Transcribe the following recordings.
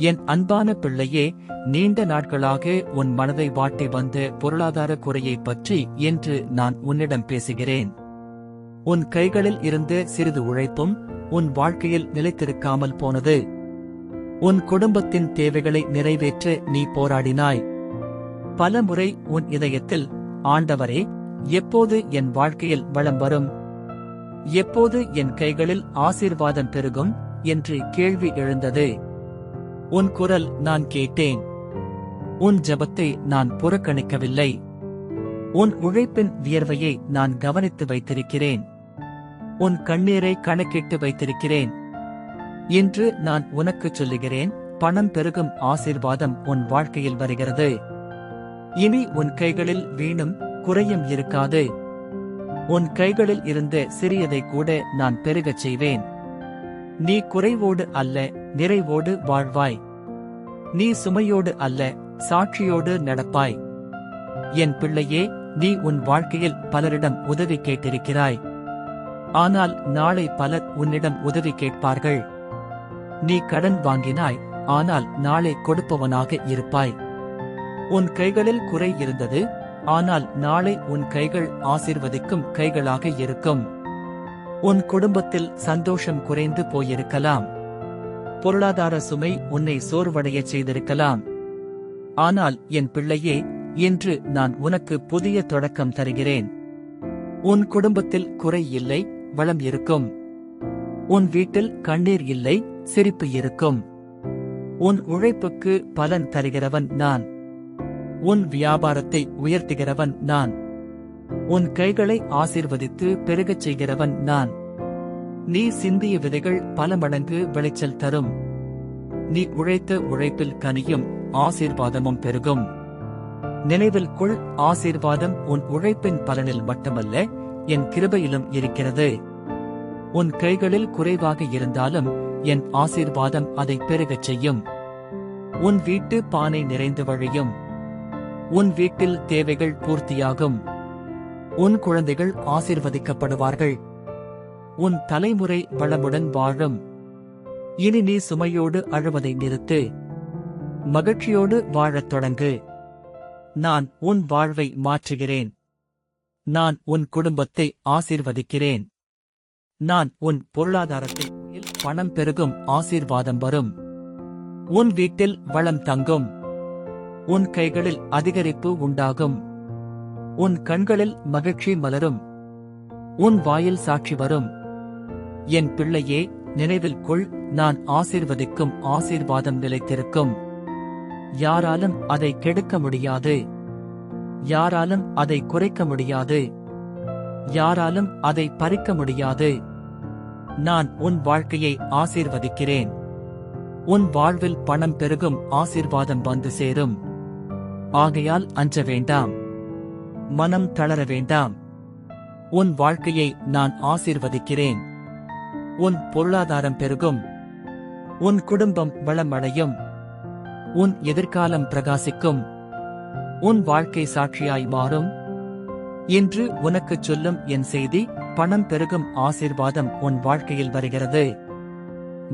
என் அன்பான பிள்ளையே நீண்ட நாட்களாக உன் மனதை வாட்டி வந்த பொருளாதார குறையைப் பற்றி என்று நான் உன்னிடம் பேசுகிறேன். உன் கைகளில் இருந்து சிறிது உழைப்பும் உன் வாழ்க்கையில் நிலைத்திருக்காமல் போனது. உன் குடும்பத்தின் தேவைகளை நிறைவேற்ற நீ போராடினாய். பல முறை உன் இதயத்தில் ஆண்டவரே எப்போது என் வாழ்க்கையில் வளம் வரும்? எப்போது என் கைகளில் ஆசீர்வாதம் பெருகும்? என்று கேள்வி எழுந்தது. உன் குரல் நான் கேட்டேன். உன் ஜெபத்தை நான் புறக்கணிக்கவில்லை. உன் உழைப்பின் வியர்வையை நான் கவனித்து வைத்திருக்கிறேன். உன் கண்ணீரை கணக்கிட்டு வைத்திருக்கிறேன். இன்று நான் உனக்குச் சொல்லுகிறேன் பணம் பெருகும் ஆசீர்வாதம் உன் வாழ்க்கையில் வருகிறது. இனி உன் கைகளில் வீணும் குறையும் இருக்காது. உன் கைகளில் இருந்த சிறியதை கூட நான் பெருகச் செய்வேன். நீ குறைவோடு அல்ல நிறைவோடு வாழ்வாய். நீ சுமையோடு அல்ல சாட்சியோடு நடப்பாய். என் பிள்ளையே நீ உன் வாழ்க்கையில் பலரிடம் உதவி கேட்டிருக்கிறாய். ஆனால் நாளை பலர் உன்னிடம் உதவி கேட்பார்கள். நீ கடன் வாங்கினாய் ஆனால் நாளை கொடுப்பவனாக இருப்பாய். உன் கைகளில் குறை இருந்தது ஆனால் நாளை உன் கைகள் ஆசிர்வதிக்கும் கைகளாக இருக்கும். உன் குடும்பத்தில் சந்தோஷம் குறைந்து போயிருக்கலாம். பொருளாதார சுமை உன்னை சோர்வடையச் செய்திருக்கலாம். ஆனால் என் பிள்ளையே இன்று நான் உனக்கு புதிய தொடக்கம் தருகிறேன். உன் குடும்பத்தில் குறை இல்லை வளம் இருக்கும். உன் வீட்டில் கண்ணீர் இல்லை சிரிப்பு இருக்கும். உன் உழைப்புக்கு பலன் தருகிறவன் நான். உன் வியாபாரத்தை உயர்த்துகிறவன் நான். உன் கைகளை ஆசிர்வதித்து பெருகச் செய்கிறவன் நான். நீ சிந்திய விதைகள் பல மடங்கு விளைச்சல் தரும். நீ உழைத்த உழைப்பில் கனியும் ஆசீர்வாதமும் பெருகும். நினைவில் கொள் ஆசீர்வாதம் உன் உழைப்பின் பலனில் மட்டுமல்ல என் கிருபையிலும் இருக்கிறது. உன் கைகளில் குறைவாக இருந்தாலும் என் ஆசீர்வாதம் அதை பெருகச் செய்யும். உன் வீட்டு பானை நிறைந்து வழியும். உன் வீட்டில் தேவைகள் பூர்த்தியாகும். உன் குழந்தைகள் ஆசீர்வதிக்கப்படுவார்கள். உன் தலைமுறை வளமுடன் வாழும். இனி நீ சுமையோடு அழுவதை நிறுத்து. மகிழ்ச்சியோடு வாழத் தொடங்கு. நான் உன் வாழ்வை மாற்றுகிறேன். நான் உன் குடும்பத்தை ஆசீர்வதிக்கிறேன். நான் உன் பொருளாதாரத்தை பணம் பெருகும் ஆசீர்வாதம் வரும். உன் வீட்டில் வளம் தங்கும். உன் கைகளில் அதிகரிப்பு உண்டாகும். உன் கண்களில் மகிழ்ச்சி மலரும். உன் வாயில் சாட்சி வரும். என் பிள்ளையே நினைவில் கொள் நான் ஆசீர்வதிக்கும் ஆசீர்வாதம் நிலைத்திருக்கும். யாராலும் அதை கெடுக்க முடியாது. யாராலும் அதை குறைக்க முடியாது. யாராலும் அதை பறிக்க முடியாது. நான் உன் வாழ்க்கையை ஆசீர்வதிக்கிறேன். உன் வாழ்வில் பணம் பெருகும் ஆசீர்வாதம் வந்து சேரும். ஆகையால் அஞ்ச வேண்டாம். மனம் தளர வேண்டாம். உன் வாழ்க்கையை நான் ஆசீர்வதிக்கிறேன். உன் பொருளாதாரம் பெருகும். உன் குடும்பம் வளமடையும். உன் எதிர்காலம் பிரகாசிக்கும். உன் வாழ்க்கை சாட்சியாய் மாறும். இன்று உனக்குச் சொல்லும் என் செய்தி பணம் பெருகும் ஆசீர்வாதம் உன் வாழ்க்கையில் வருகிறது.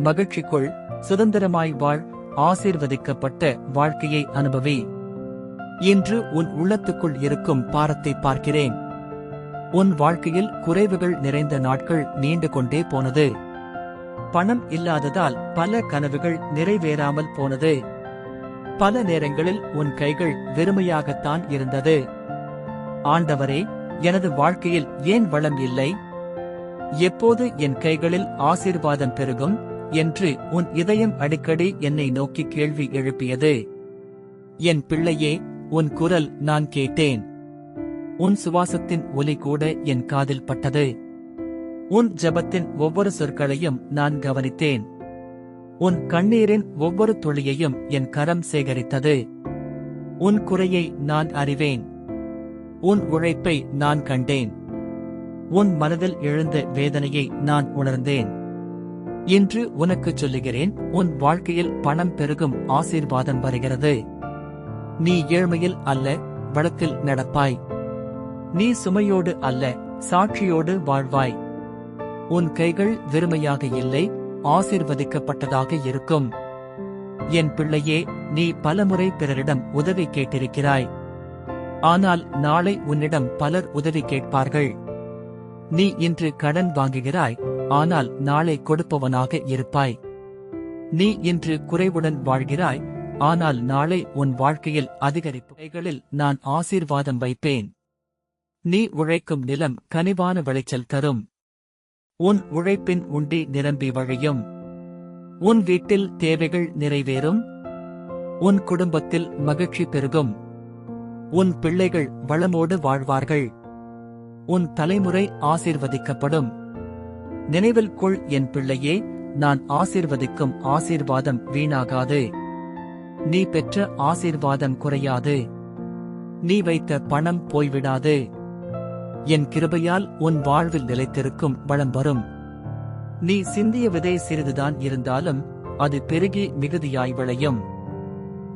மகிழ்ச்சிக்குள் சுதந்திரமாய் வாழ் ஆசீர்வதிக்கப்பட்ட வாழ்க்கையை அனுபவி. இன்று உன் உள்ளத்துக்குள் இருக்கும் பாரத்தை பார்க்கிறேன். உன் வாழ்க்கையில் குறைவுகள் நிறைந்த நாட்கள் நீண்டு கொண்டே போனது. பணம் இல்லாததால் பல கனவுகள் நிறைவேறாமல் போனது. பல நேரங்களில் உன் கைகள் வெறுமையாகத்தான் இருந்தது. ஆண்டவரே எனது வாழ்க்கையில் ஏன் வளம் இல்லை? எப்போது என் கைகளில் ஆசீர்வாதம் பெருகும் என்று உன் இதயம் அடிக்கடி என்னை நோக்கி கேள்வி எழுப்பியது. என் பிள்ளையே உன் குரல் நான் கேட்டேன். உன் சுவாசத்தின் ஒலி கூட என் காதில் பட்டது. உன் ஜெபத்தின் ஒவ்வொரு சொற்களையும் நான் கவனித்தேன். உன் கண்ணீரின் ஒவ்வொரு துளியையும் என் கரம் சேகரித்தது. உன் குறையை நான் அறிவேன். உன் உழைப்பை நான் கண்டேன். உன் மனதில் எழுந்த வேதனையை நான் உணர்ந்தேன். இன்று உனக்குச் சொல்லுகிறேன் உன் வாழ்க்கையில் பணம் பெருகும் ஆசீர்வாதம் வருகிறது. நீ ஏழ்மையில் அல்ல வழக்கில் நடப்பாய். நீ சுமையோடு அல்ல சாட்சியோடு வாழ்வாய். உன் கைகள் வெறுமையாக இல்லை ஆசீர்வதிக்கப்பட்டதாக இருக்கும். என் பிள்ளையே நீ பலமுறை பிறரிடம் உதவி கேட்டிருக்கிறாய். ஆனால் நாளை உன்னிடம் பலர் உதவி கேட்பார்கள். நீ இன்று கடன் வாங்குகிறாய் ஆனால் நாளை கொடுப்பவனாக இருப்பாய். நீ இன்று குறைவுடன் வாழ்கிறாய் ஆனால் நாளை உன் வாழ்க்கையில் அதிகரிப்புகளில் நான் ஆசீர்வாதம் வைப்பேன். நீ உழைக்கும் நிலம் கனிவான விளைச்சல் தரும். உன் உழைப்பின் உண்டி நிரம்பி வழியும். உன் வீட்டில் தேவைகள் நிறைவேறும். உன் குடும்பத்தில் மகிழ்ச்சி பெருகும். உன் பிள்ளைகள் வளமோடு வாழ்வார்கள். உன் தலைமுறை ஆசீர்வதிக்கப்படும். நினைவில் கொள் என் பிள்ளையே நான் ஆசீர்வதிக்கும் ஆசீர்வாதம் வீணாகாது. நீ பெற்ற ஆசீர்வாதம் குறையாது. நீ வைத்த பணம் போய்விடாது. என் கிருபையால் உன் வாழ்வில் நிலைத்திருக்கும் வளம் வரும். நீ சிந்திய விதை சிறிதுதான் இருந்தாலும் அது பெருகி மிகுதியாய் விளையும்.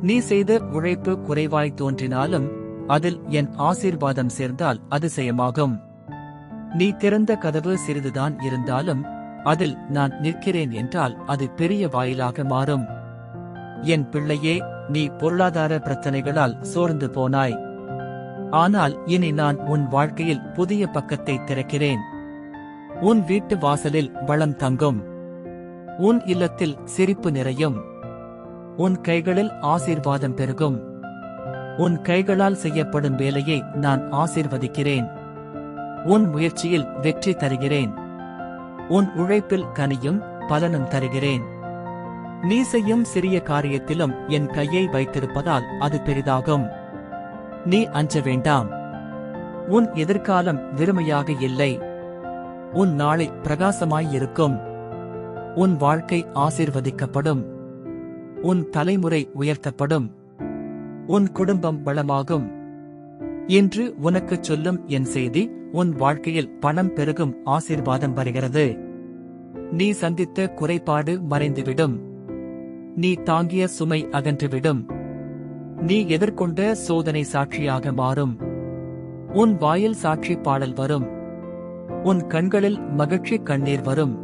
நீ செய்த உழைப்பு குறைவாய் தோன்றினாலும் அதில் என் ஆசீர்வாதம் சேர்ந்தால் அதிசயமாகும். நீ திறந்த கதவு சிறிதுதான் இருந்தாலும் அதில் நான் நிற்கிறேன் என்றால் அது பெரிய வாயிலாக மாறும். என் பிள்ளையே நீ பொருளாதார பிரச்சனைகளால் சோர்ந்து போனாய். ஆனால் இனி நான் உன் வாழ்க்கையில் புதிய பக்கத்தை திறக்கிறேன். உன் வீட்டு வாசலில் வளம் தங்கும். உன் இல்லத்தில் சிரிப்பு நிறையும். உன் கைகளில் ஆசீர்வாதம் பெருகும். உன் கைகளால் செய்யப்படும் வேலையை நான் ஆசீர்வதிக்கிறேன். உன் முயற்சியில் வெற்றி தருகிறேன். உன் உழைப்பில் கனியும் பலனும் தருகிறேன். நீ செய்யும் சிறிய காரியத்திலும் என் கையை வைத்திருப்பதால் அது பெரிதாகும். நீ அஞ்ச வேண்டாம். உன் எதிர்காலம் வெறுமையாக இல்லை. உன் நாளை பிரகாசமாயிருக்கும். உன் வாழ்க்கை ஆசீர்வதிக்கப்படும். உன் தலைமுறை உயர்த்தப்படும். உன் குடும்பம் வளமாகும். என்று உனக்குச் சொல்லும் என் செய்தி உன் வாழ்க்கையில் பணம் பெருகும் ஆசீர்வாதம் வருகிறது. நீ சந்தித்த குறைபாடு மறைந்துவிடும். நீ தாங்கிய சுமை அகன்றுவிடும். நீ எதிர்கொண்ட சோதனை சாட்சியாக மாறும். உன் வாயில் சாட்சி பாடல் வரும். உன் கண்களில் மகிழ்ச்சி கண்ணீர் வரும்.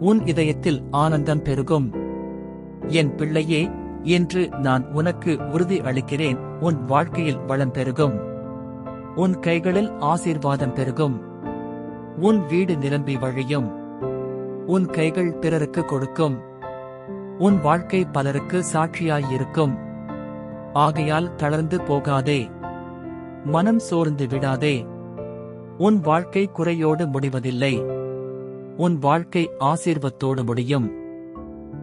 உன் இதயத்தில் ஆனந்தம் பெருகும். என் பிள்ளையே என்று நான் உனக்கு உறுதி அளிக்கிறேன். உன் வாழ்க்கையில் வளம் பெருகும். உன் கைகளில் ஆசீர்வாதம் பெருகும். உன் வீடு நிரம்பி வழியும். உன் கைகள் பிறருக்கு கொடுக்கும். உன் வாழ்க்கை பலருக்கு சாட்சியாயிருக்கும் ஆகையால் தளர்ந்து போகாதே. மனம் சோர்ந்து விடாதே. உன் வாழ்க்கை குறையோடு முடிவதில்லை. உன் வாழ்க்கை ஆசீர்வத்தோடு முடியும்.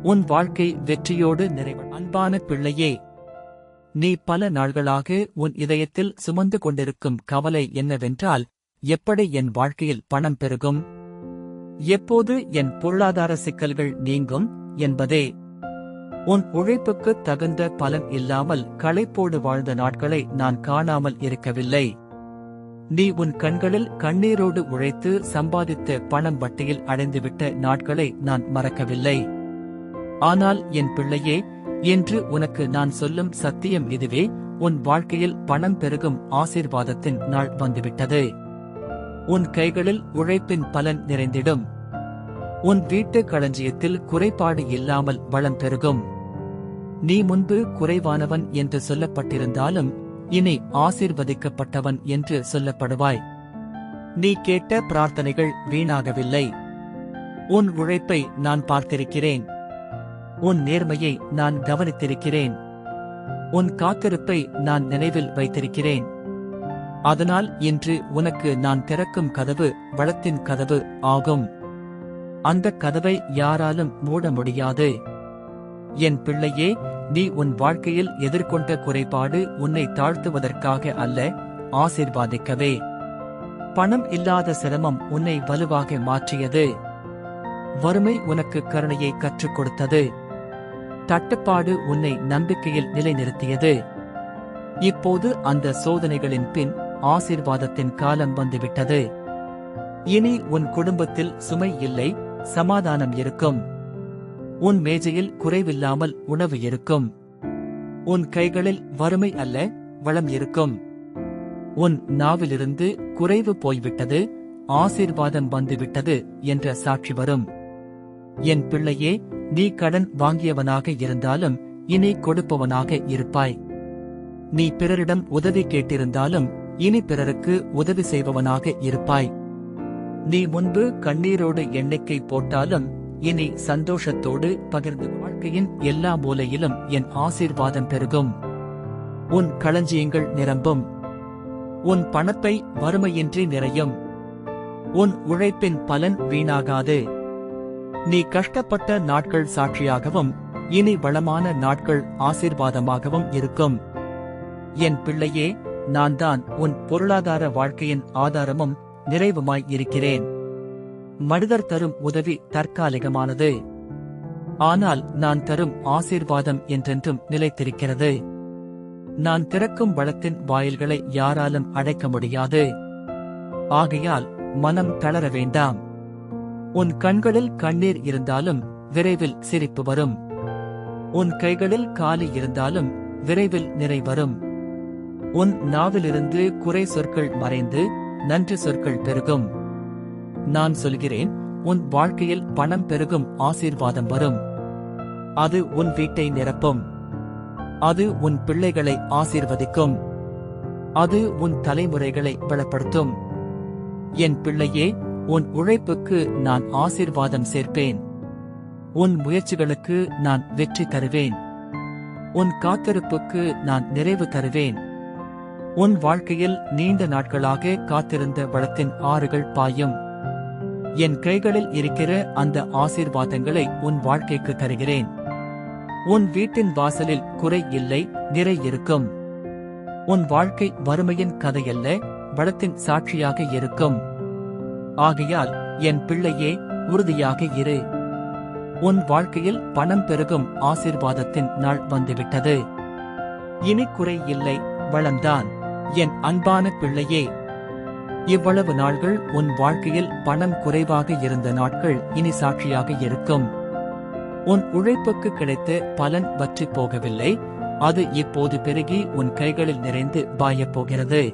உன் வாழ்க்கை வெற்றியோடு நிறைவு அன்பான பிள்ளையே நீ பல நாள்களாக உன் இதயத்தில் சுமந்து கொண்டிருக்கும் கவலை என்னவென்றால் எப்படி என் வாழ்க்கையில் பணம் பெருகும்? எப்போது என் பொருளாதார சிக்கல்கள் நீங்கும் என்பதே. உன் உழைப்புக்கு தகுந்த பலன் இல்லாமல் களைப்போடு வாழ்ந்த நாட்களை நான் காணாமல் இருக்கவில்லை. நீ உன் கண்களில் கண்ணீரோடு உழைத்து சம்பாதித்த பணம் வட்டியில் அடைந்துவிட்ட நாட்களை நான் மறக்கவில்லை. ஆனால் என் பிள்ளையே என்று உனக்கு நான் சொல்லும் சத்தியம் இதுவே உன் வாழ்க்கையில் பணம் பெருகும் ஆசீர்வாதத்தின் நாள் வந்துவிட்டது. உன் கைகளில் உழைப்பின் பலன் நிறைந்திடும். உன் வீட்டு களஞ்சியத்தில் குறைபாடு இல்லாமல் வளம் பெருகும். நீ முன்பு குறைவானவன் என்று சொல்லப்பட்டிருந்தாலும் இனி ஆசிர்வதிக்கப்பட்டவன் என்று சொல்லப்படுவாய். நீ கேட்ட பிரார்த்தனைகள் வீணாகவில்லை. உன் உழைப்பை நான் பார்த்திருக்கிறேன். உன் நேர்மையை நான் கவனித்திருக்கிறேன். உன் காத்திருப்பை நான் நினைவில் வைத்திருக்கிறேன். அதனால் இன்று உனக்கு நான் திறக்கும் கதவு வளத்தின் கதவு ஆகும். அந்த கதவை யாராலும் மூட முடியாது. என் பிள்ளையே நீ உன் வாழ்க்கையில் எதிர்கொண்ட குறைபாடு உன்னை தாழ்த்துவதற்காக அல்ல ஆசிர்வாதிக்கவே. பணம் இல்லாத சிரமம் உன்னை வலுவாக மாற்றியது. வறுமை உனக்கு கருணையை கற்றுக் கொடுத்தது. தட்டுப்பாடு உன்னை நம்பிக்கையில் நிலைநிறுத்தியது. இப்போது அந்த சோதனைகளின் பின் ஆசிர்வாதத்தின் காலம் வந்துவிட்டது. இனி உன் குடும்பத்தில் சுமை இல்லை சமாதானம் இருக்கும். உன் மேஜையில் குறைவில்லாமல் உணவு இருக்கும். உன் கைகளில் வறுமை அல்ல வளம் இருக்கும். உன் நாவிலிருந்து குறைவு போய்விட்டது ஆசீர்வாதம் வந்துவிட்டது என்ற சாட்சி வரும். என் பிள்ளையே நீ கடன் வாங்கியவனாக இருந்தாலும் இனி கொடுப்பவனாக இருப்பாய். நீ பிறரிடம் உதவி கேட்டிருந்தாலும் இனி பிறருக்கு உதவி செய்பவனாக இருப்பாய். நீ முன்பு கண்ணீரோடு எண்ணிக்கை போட்டாலும் இனி சந்தோஷத்தோடு பகிர்ந்து வாழ்க்கையின் எல்லா மூலையிலும் என் ஆசீர்வாதம் பெருகும். உன் களஞ்சியங்கள் நிரம்பும். உன் பணத்தை வறுமையின்றி நிறையும். உன் உழைப்பின் பலன் வீணாகாது. நீ கஷ்டப்பட்ட நாட்கள் சாட்சியாகவும் இனி வளமான நாட்கள் ஆசீர்வாதமாகவும் இருக்கும். என் பிள்ளையே நான் தான் உன் பொருளாதார வாழ்க்கையின் ஆதாரமும் நிறைவுமாய் இருக்கிறேன். மனிதர் தரும் உதவி தற்காலிகமானது. ஆனால் நான் தரும் ஆசீர்வாதம் என்றென்றும் நிலைத்திருக்கிறது. நான் திறக்கும் வளத்தின் வாயில்களை யாராலும் அடைக்க முடியாது. ஆகையால் மனம் தளர வேண்டாம். உன் கண்களில் கண்ணீர் இருந்தாலும் விரைவில் சிரிப்பு வரும். உன் கைகளில் காலி இருந்தாலும் விரைவில் நிறை வரும். உன் நாவிலிருந்து குறை சொற்கள் மறைந்து நன்றி சொற்கள் பெருகும். நான் சொல்கிறேன் உன் வாழ்க்கையில் பணம் பெருகும் ஆசீர்வாதம் வரும். அது உன் வீட்டை நிரப்பும். அது உன் பிள்ளைகளை ஆசீர்வதிக்கும். அது உன் தலைமுறைகளை பலப்படுத்தும். என் பிள்ளையே உன் உழைப்புக்கு நான் ஆசீர்வாதம் சேர்ப்பேன். உன் முயற்சிகளுக்கு நான் வெற்றி தருவேன். உன் காத்திருப்புக்கு நான் நிறைவு தருவேன். உன் வாழ்க்கையில் நீண்ட நாட்களாக காத்திருந்த வளத்தின் ஆறுகள் பாயும். என் கைகளில் இருக்கிற அந்த ஆசீர்வாதங்களை உன் வாழ்க்கைக்கு தருகிறேன். உன் வீட்டின் வாசலில் குறை இல்லை நிறை இருக்கும். உன் வாழ்க்கை வறுமையின் கதையல்ல வளத்தின் சாட்சியாக இருக்கும். ஆகையால் என் பிள்ளையே உறுதியாக இரு. உன் வாழ்க்கையில் பணம் பெருகும் ஆசீர்வாதத்தின் நாள் வந்துவிட்டது. இனி குறை இல்லை வளம்தான். என் அன்பான பிள்ளையே இவ்வளவு நாள்கள் உன் வாழ்க்கையில் பணம் குறைவாக இருந்த நாட்கள் இனி சாட்சியாக இருக்கும். உன் உழைப்புக்கு கிடைத்த பலன் வற்றி போகவில்லை. அது இப்போது பெருகி உன் கைகளில் நிறைந்து பாயப்போகிறது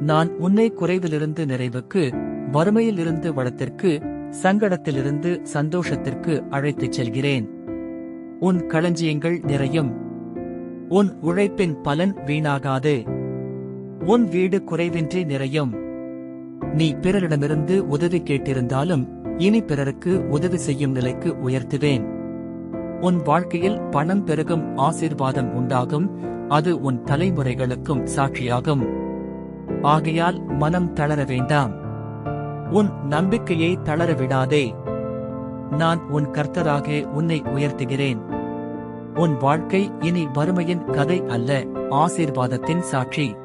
நான் உன்னை குறைவிலிருந்து நிறைவுக்கு வறுமையிலிருந்து வளத்திற்கு சங்கடத்திலிருந்து சந்தோஷத்திற்கு அழைத்துச் செல்கிறேன். உன் களஞ்சியங்கள் நிறையும். உன் உழைப்பின் பலன் வீணாகாது. உன் வீடு குறைவின்றி நிறையும். நீ பிறரிடமிருந்து உதவி கேட்டிருந்தாலும் இனி பிறருக்கு உதவி செய்யும் நிலைக்கு உயர்த்துவேன். உன் வாழ்க்கையில் பணம் பெருகும் ஆசீர்வாதம் உண்டாகும் அது உன் தலைமுறைகளுக்கும் சாட்சியாகும். ஆகையால் மனம் தளர வேண்டாம். உன் நம்பிக்கையை தளர விடாதே. நான் உன் கர்த்தராக உன்னை உயர்த்துகிறேன். உன் வாழ்க்கை இனி வறுமையின் கதை அல்ல ஆசீர்வாதத்தின் சாட்சி.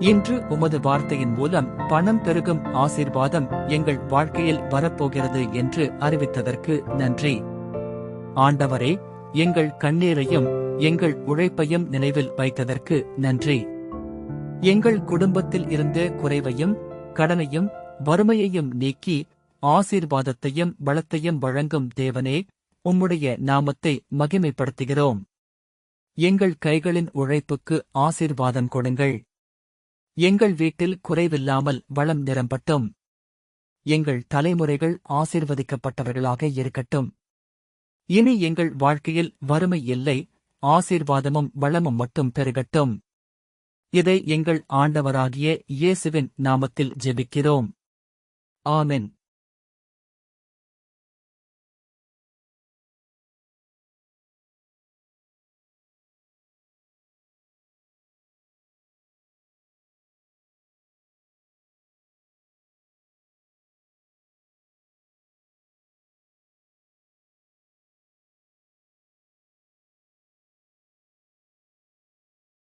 இன்று உமது வார்த்தையின் மூலம் பணம் பெருகும் ஆசீர்வாதம் எங்கள் வாழ்க்கையில் வரப்போகிறது என்று அறிவித்ததற்கு நன்றி. ஆண்டவரே எங்கள் கண்ணீரையும் எங்கள் உழைப்பையும் நினைவில் வைத்ததற்கு நன்றி. எங்கள் குடும்பத்தில் இருந்த குறைவையும் கடனையும் வறுமையையும் நீக்கி ஆசீர்வாதத்தையும் வளத்தையும் வழங்கும் தேவனே உம்முடைய நாமத்தை மகிமைப்படுத்துகிறோம். எங்கள் கைகளின் உழைப்புக்கு ஆசீர்வாதம் கொடுங்கள். எங்கள் வீட்டில் குறைவில்லாமல் வளம் நிரம்பட்டும். எங்கள் தலைமுறைகள் ஆசீர்வதிக்கப்பட்டவர்களாக இருக்கட்டும். இனி எங்கள் வாழ்க்கையில் வறுமை இல்லை ஆசீர்வாதமும் வளமும் மட்டும் பெருகட்டும். இதை எங்கள் ஆண்டவராகிய இயேசுவின் நாமத்தில் ஜெபிக்கிறோம். ஆமென்.